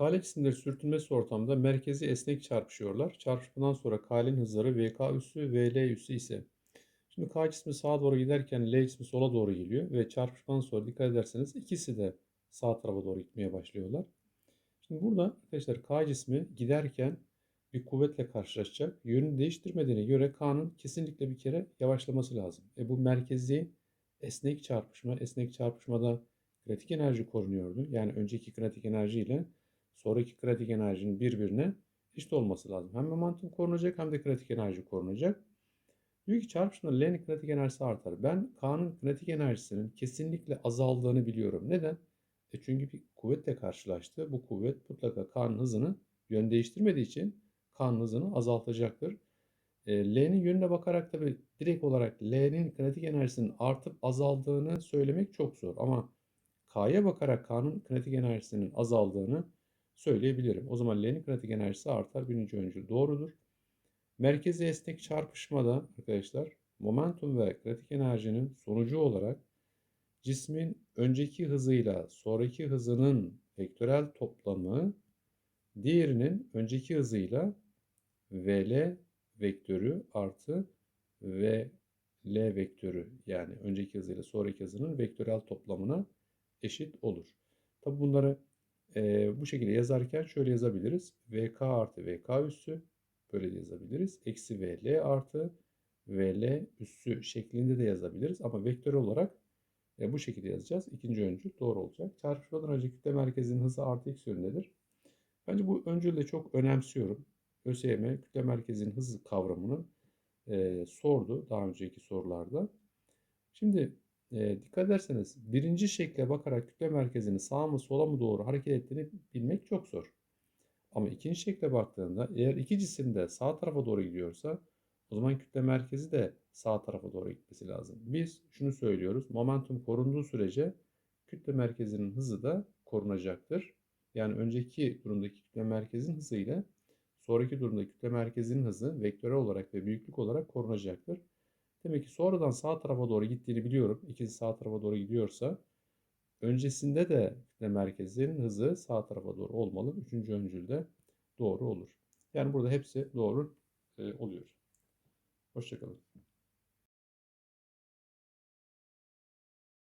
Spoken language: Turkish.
Kale cisimleri sürtünmesi ortamında merkezi esnek çarpışıyorlar. Çarpışmadan sonra kalenin hızları VK üssü VL üssü ise. Şimdi K cismi sağa doğru giderken L cismi sola doğru geliyor ve çarpışmadan sonra dikkat ederseniz ikisi de sağ tarafa doğru gitmeye başlıyorlar. Şimdi burada arkadaşlar K cismi giderken bir kuvvetle karşılaşacak. Yönünü değiştirmediğine göre K'nın kesinlikle bir kere yavaşlaması lazım. E bu merkezi esnek çarpışma, esnek çarpışmada kinetik enerji korunuyordu. Yani önceki kinetik enerji ile sonraki kinetik enerjinin birbirine eşit olması lazım. Hem momentum korunacak hem de kinetik enerji korunacak. Diyor ki L'nin kinetik enerjisi artar. Ben K'nın kinetik enerjisinin kesinlikle azaldığını biliyorum. Neden? E çünkü bir kuvvetle karşılaştı. Bu kuvvet mutlaka K'nın hızını yön değiştirmediği için K'nın hızını azaltacaktır. E, L'nin yönüne bakarak tabi direkt olarak L'nin kinetik enerjisinin artıp azaldığını söylemek çok zor. Ama K'ya bakarak K'nın kinetik enerjisinin azaldığını söyleyebilirim. O zaman L'nin kinetik enerjisi artar. Birinci öncül doğrudur. Merkezi esnek çarpışmada arkadaşlar momentum ve kinetik enerjinin sonucu olarak cismin önceki hızıyla sonraki hızının vektörel toplamı diğerinin önceki hızıyla VL vektörü artı VL vektörü yani önceki hızıyla sonraki hızının vektörel toplamına eşit olur. Tabi bunları e, bu şekilde yazarken şöyle yazabiliriz. VK artı VK üssü böyle de yazabiliriz. Eksi VL artı VL üssü şeklinde de yazabiliriz. Ama vektör olarak e, bu şekilde yazacağız. İkinci öncül doğru olacak. Çarpışmadan önce kütle merkezinin hızı artı x yönündedir. Bence bu öncülü de çok önemsiyorum. ÖSYM kütle merkezinin hızı kavramını e, sordu daha önceki sorularda. Şimdi e, dikkat ederseniz birinci şekle bakarak kütle merkezinin sağa mı sola mı doğru hareket ettiğini bilmek çok zor. Ama ikinci şekle baktığında eğer iki cisim de sağ tarafa doğru gidiyorsa o zaman kütle merkezi de sağ tarafa doğru gitmesi lazım. Biz şunu söylüyoruz. Momentum korunduğu sürece kütle merkezinin hızı da korunacaktır. Yani önceki durumdaki kütle merkezinin hızı ile sonraki durumdaki kütle merkezinin hızı vektörel olarak ve büyüklük olarak korunacaktır. Demek ki sonradan sağ tarafa doğru gittiğini biliyorum. İkisi sağ tarafa doğru gidiyorsa öncesinde de kütle merkezinin hızı sağ tarafa doğru olmalı. Üçüncü öncülde doğru olur. Yani burada hepsi doğru e, oluyor. Hoşçakalın.